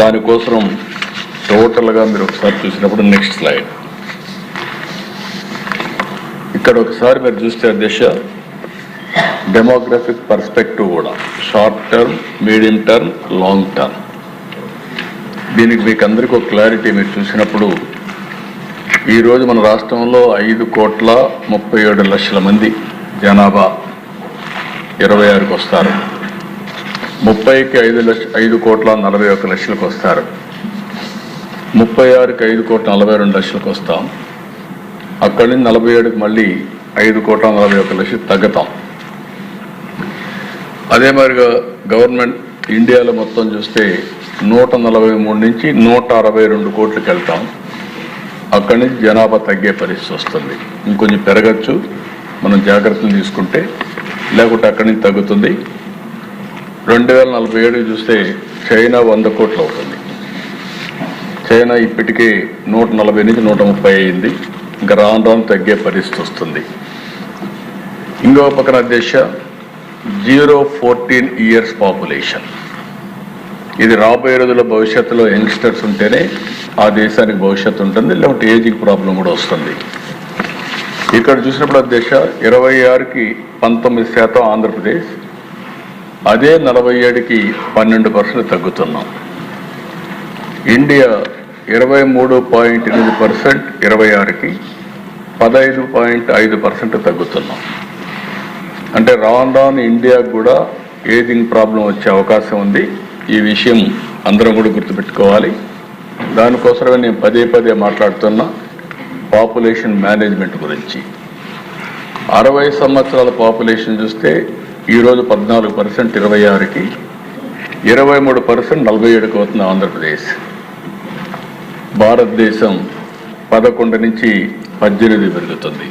దానికోసం టోటల్గా మీరు ఒకసారి చూసినప్పుడు నెక్స్ట్ స్లైడ్. ఇక్కడ ఒకసారి మీరు చూస్తే అధ్యక్ష డెమోగ్రఫిక్ పర్స్పెక్టివ్ కూడా short term medium term long term దీనికి మీకు అందరికీ ఒక క్లారిటీ మీరు చూసినప్పుడు ఈరోజు మన రాష్ట్రంలో ఐదు కోట్ల ముప్పై ఏడు లక్షల మంది జనాభా ఇరవై ఆరుకు వస్తారు. ముప్పైకి ఐదు లక్ష ఐదు కోట్ల నలభై ఒక లక్షలకు వస్తారు. ముప్పై ఆరుకి ఐదు కోట్ల నలభై రెండు లక్షలకు వస్తాం. అక్కడి నుంచి నలభై ఏడుకి మళ్ళీ ఐదు కోట్ల నలభై ఒక లక్షలు తగ్గుతాం. అదే మాదిరిగా గవర్నమెంట్ ఇండియాలో మొత్తం చూస్తే నూట నలభై మూడు నుంచి నూట అరవై రెండు కోట్లకి వెళ్తాం. అక్కడి నుంచి జనాభా తగ్గే పరిస్థితి వస్తుంది. ఇంకొంచెం పెరగచ్చు. మనం జాగ్రత్తలు తీసుకుంటే లేకుంటే అక్కడి నుంచి తగ్గుతుంది. రెండు వేల నలభై ఏడు చూస్తే చైనా వంద కోట్లు అవుతుంది. చైనా ఇప్పటికే నూట నలభై నుంచి నూట ముప్పై అయింది. ఇంకా రాను రాను తగ్గే పరిస్థితి వస్తుంది. ఇంకో పక్కన దేశ జీరో ఫోర్టీన్ ఇయర్స్ పాపులేషన్. ఇది రాబోయే రోజుల భవిష్యత్తులో యంగ్స్టర్స్ ఉంటేనే ఆ దేశానికి భవిష్యత్తు ఉంటుంది లేకుంటే ఏజింగ్ ప్రాబ్లం కూడా వస్తుంది. ఇక్కడ చూసినప్పుడు దేశ ఇరవై ఆరుకి పంతొమ్మిది శాతం ఆంధ్రప్రదేశ్ అదే నలభై ఏడుకి పన్నెండు పర్సెంట్ తగ్గుతున్నాం. ఇండియా ఇరవై మూడు పాయింట్ ఎనిమిది పర్సెంట్ ఇరవై ఆరుకి పదహైదు పాయింట్ ఐదు పర్సెంట్ తగ్గుతున్నాం. అంటే రాను రాను ఇండియాకు కూడా ఏజింగ్ ప్రాబ్లం వచ్చే అవకాశం ఉంది. ఈ విషయం అందరం కూడా గుర్తుపెట్టుకోవాలి. దానికోసమే నేను పదే పదే మాట్లాడుతున్నా. పాపులేషన్ మేనేజ్మెంట్ గురించి. అరవై సంవత్సరాల పాపులేషన్ చూస్తే ఈరోజు పద్నాలుగు పర్సెంట్ ఇరవై ఆరుకి ఇరవై మూడు పర్సెంట్ నలభై ఏడుకి అవుతుంది ఆంధ్రప్రదేశ్. భారతదేశం పదకొండు నుంచి పద్దెనిమిది పెరుగుతుంది.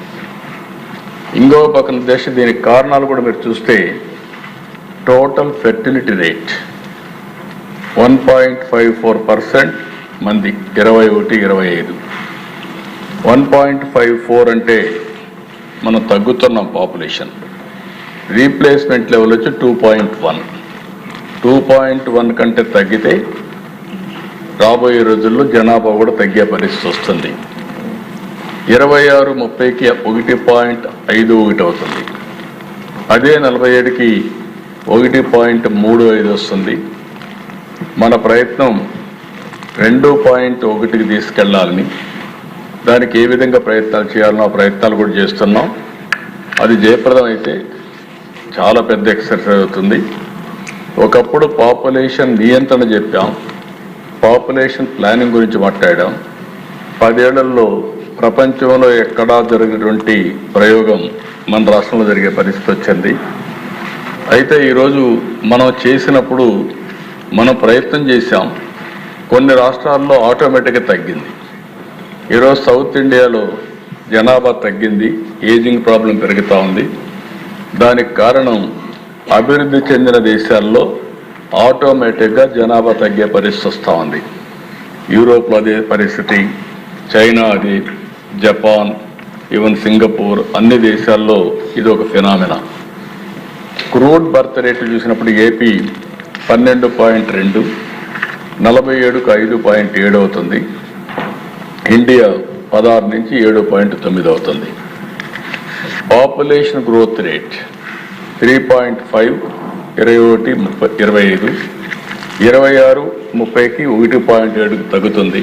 ఇంకో పక్కన దేశం దీనికి కారణాలు కూడా మీరు చూస్తే total fertility rate one point five four percent మంది ఇరవై ఒకటి ఇరవై ఐదు. వన్ పాయింట్ ఫైవ్ ఫోర్ అంటే మనం తగ్గుతున్నాం పాపులేషన్. రీప్లేస్మెంట్ లెవెల్ వచ్చి two point one. Two point one కంటే తగ్గితే రాబోయే రోజుల్లో జనాభా కూడా తగ్గే పరిస్థితి వస్తుంది. ఇరవై ఆరు ముప్పైకి ఒకటి పాయింట్ ఐదు ఒకటి అవుతుంది. అదే నలభై ఏడుకి ఒకటి పాయింట్ మూడు ఐదు వస్తుంది. మన ప్రయత్నం రెండు పాయింట్ ఒకటికి తీసుకెళ్ళాలని దానికి ఏ విధంగా ప్రయత్నాలు చేయాలనో ఆ ప్రయత్నాలు కూడా చేస్తున్నాం. అది జయప్రదం అయితే చాలా పెద్ద ఎక్సర్సైజ్ అవుతుంది. ఒకప్పుడు పాపులేషన్ నియంత్రణ చెప్పాం. పాపులేషన్ ప్లానింగ్ గురించి మాట్లాడాం. పదేళ్ళలో ప్రపంచంలో ఎక్కడా జరిగినటువంటి ప్రయోగం మన రాష్ట్రంలో జరిగే పరిస్థితి వచ్చింది. అయితే ఈరోజు మనం చేసినప్పుడు మనం ప్రయత్నం చేశాం. కొన్ని రాష్ట్రాల్లో ఆటోమేటిక్గా తగ్గింది. ఈరోజు సౌత్ ఇండియాలో జనాభా తగ్గింది ఏజింగ్ ప్రాబ్లం పెరుగుతూ ఉంది. దానికి కారణం అభివృద్ధి చెందిన దేశాల్లో ఆటోమేటిక్గా జనాభా తగ్గే పరిస్థితి వస్తూ ఉంది. యూరోప్లో అదే పరిస్థితి చైనా అది జపాన్ ఈవెన్ సింగపూర్ అన్ని దేశాల్లో ఇది ఒక ఫినామినా. క్రూడ్ బర్త్ రేటు చూసినప్పుడు ఏపీ పన్నెండు పాయింట్ రెండు నలభై ఏడుకు ఐదు పాయింట్ ఏడు అవుతుంది. ఇండియా పదహారు నుంచి ఏడు పాయింట్ తొమ్మిది అవుతుంది. Population growth rate three point five ఇరవై ఒకటి ముప్పై ఇరవై ఐదు ఇరవై ఆరు ముప్పైకి ఒకటి పాయింట్ ఏడుకు తగ్గుతుంది.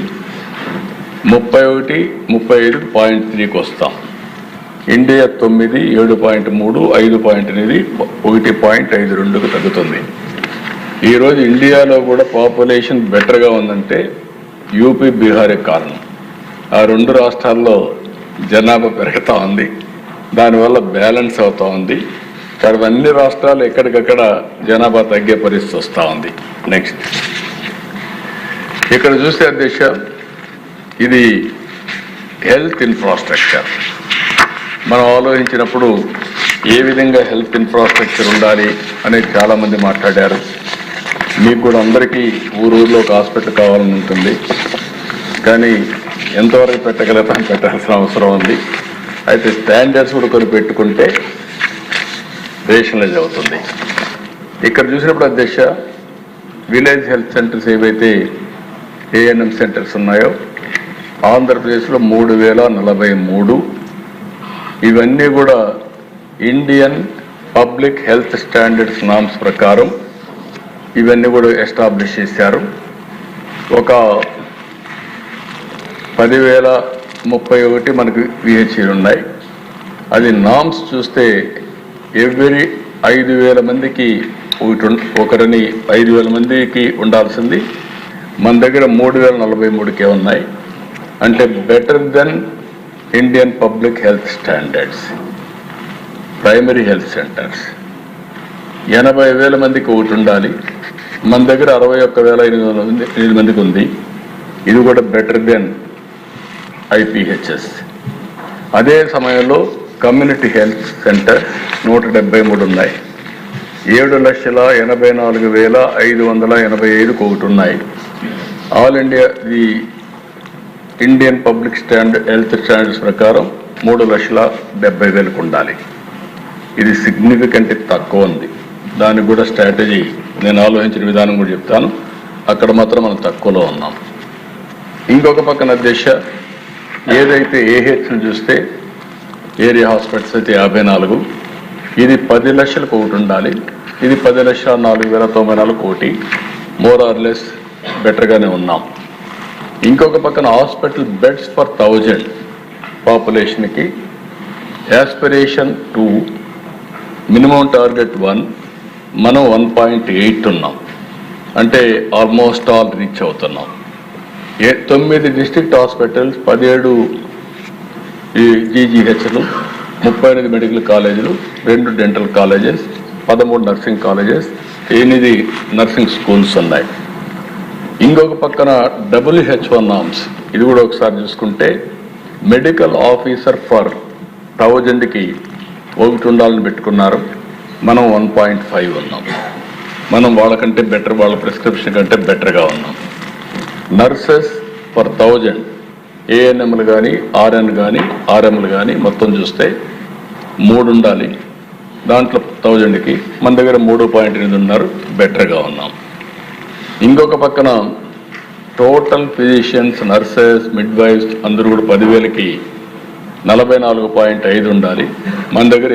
ముప్పై ఒకటి ముప్పై ఐదు పాయింట్ త్రీకి వస్తాం. ఇండియా తొమ్మిది ఏడు పాయింట్ మూడు ఐదు పాయింట్ ఎనిమిది ఒకటి పాయింట్ ఐదు రెండుకు తగ్గుతుంది. ఈరోజు ఇండియాలో కూడా పాపులేషన్ బెటర్గా ఉందంటే యూపీ బీహారే కారణం. ఆ రెండు రాష్ట్రాల్లో జనాభా పెరుగుతూ ఉంది. దానివల్ల బ్యాలెన్స్ అవుతూ ఉంది. తర్వాత అన్ని రాష్ట్రాలు ఎక్కడికక్కడ జనాభా తగ్గే పరిస్థితి వస్తూ ఉంది. నెక్స్ట్ ఇక్కడ చూస్తే అధ్యక్ష ఇది హెల్త్ ఇన్ఫ్రాస్ట్రక్చర్ మనం ఆలోచించినప్పుడు ఏ విధంగా హెల్త్ ఇన్ఫ్రాస్ట్రక్చర్ ఉండాలి అనేది చాలామంది మాట్లాడారు. మీకు కూడా అందరికీ ఊరూరులో ఒక హాస్పిటల్ కావాలని ఉంటుంది. కానీ ఎంతవరకు పెట్టగలుగుతాం పెట్టాల్సిన అవసరం ఉంది. అయితే స్టాండర్డ్స్ కూడా కొన్ని పెట్టుకుంటే రేషనలైజ్ అవుతుంది ఇక్కడ చూసినప్పుడు అధ్యక్ష విలేజ్ హెల్త్ సెంటర్స్ ఏవైతే ఏఎన్ఎం సెంటర్స్ ఉన్నాయో ఆంధ్రప్రదేశ్లో మూడు వేల నలభై మూడు. ఇవన్నీ కూడా Indian public health standards norms ప్రకారం ఇవన్నీ కూడా ఎస్టాబ్లిష్ చేశారు. ఒక పదివేల ముప్పై ఒకటి మనకు విహెచ్ఈలు ఉన్నాయి. అది నామ్స్ చూస్తే ఎవ్రీ ఐదు వేల మందికి ఒకటి ఒకరిని ఐదు వేల మందికి ఉండాల్సింది. మన దగ్గర మూడు వేల నలభై మూడుకే ఉన్నాయి. అంటే better than Indian public health standards primary health centres ఎనభై వేల మందికి ఒకటి ఉండాలి. మన దగ్గర అరవై ఒక్క వేల ఎనిమిది వందల మంది ఎనిమిది మందికి ఉంది. ఇది కూడా బెటర్ దెన్ ఐపీహెచ్ఎస్. అదే సమయంలో కమ్యూనిటీ హెల్త్ సెంటర్ నూట డెబ్బై మూడు ఉన్నాయి. ఏడు లక్షల ఎనభై నాలుగు వేల ఐదు వందల ఎనభై ఐదుకు ఒకటి ఉన్నాయి. All India the Indian public stand health standards ప్రకారం మూడు లక్షల డెబ్బై వేలకు ఉండాలి. ఇది సిగ్నిఫికెంట్ తక్కువ ఉంది. దానికి కూడా స్ట్రాటజీ నేను ఆలోచించిన విధానం కూడా చెప్తాను. అక్కడ మాత్రం మనం తక్కువలో ఉన్నాం. ఇంకొక పక్కన దిశ ఏదైతే ఏహెచ్ని చూస్తే ఏరియా హాస్పిటల్స్ అయితే యాభై నాలుగు. ఇది పది లక్షలకు ఒకటి ఉండాలి. ఇది పది లక్షల నాలుగు వేల తొంభై నాలుగు కోటి. మోర్ ఆర్ లెస్ బెటర్గానే ఉన్నాం. ఇంకొక పక్కన hospital beds for thousand పాపులేషన్కి aspiration to minimum target one మనం వన్ పాయింట్ ఎయిట్ ఉన్నాం. అంటే ఆల్మోస్ట్ ఆల్ రీచ్ అవుతున్నాం. ఏ తొమ్మిది డిస్ట్రిక్ట్ హాస్పిటల్స్ పదిహేడు ఈ జీజీహెచ్లు ముప్పై ఎనిమిది మెడికల్ కాలేజీలు రెండు డెంటల్ కాలేజెస్ పదమూడు నర్సింగ్ కాలేజెస్ ఎనిమిది నర్సింగ్ స్కూల్స్ ఉన్నాయి. ఇంకొక పక్కన డబ్ల్యూహెచ్ఓ నామ్స్ ఇది కూడా ఒకసారి చూసుకుంటే మెడికల్ ఆఫీసర్ ఫర్ థౌజండ్కి ఒకటి ఉండాలని పెట్టుకున్నారు. మనం వన్ పాయింట్ ఫైవ్ ఉన్నాం. మనం వాళ్ళకంటే బెటర్ వాళ్ళ ప్రిస్క్రిప్షన్ కంటే బెటర్గా ఉన్నాం. నర్సెస్ పర్ థౌజండ్ ఏఎన్ఎంలు కానీ ఆర్ఎన్ కానీ ఆర్ఎంలు కానీ మొత్తం చూస్తే మూడు ఉండాలి. దాంట్లో థౌజండ్కి మన దగ్గర మూడు పాయింట్ ఎనిమిది ఉన్నారు బెటర్గా ఉన్నాం. ఇంకొక పక్కన total physicians nurses midwives అందరూ కూడా పదివేలకి నలభై నాలుగు పాయింట్ ఐదు ఉండాలి. మన దగ్గర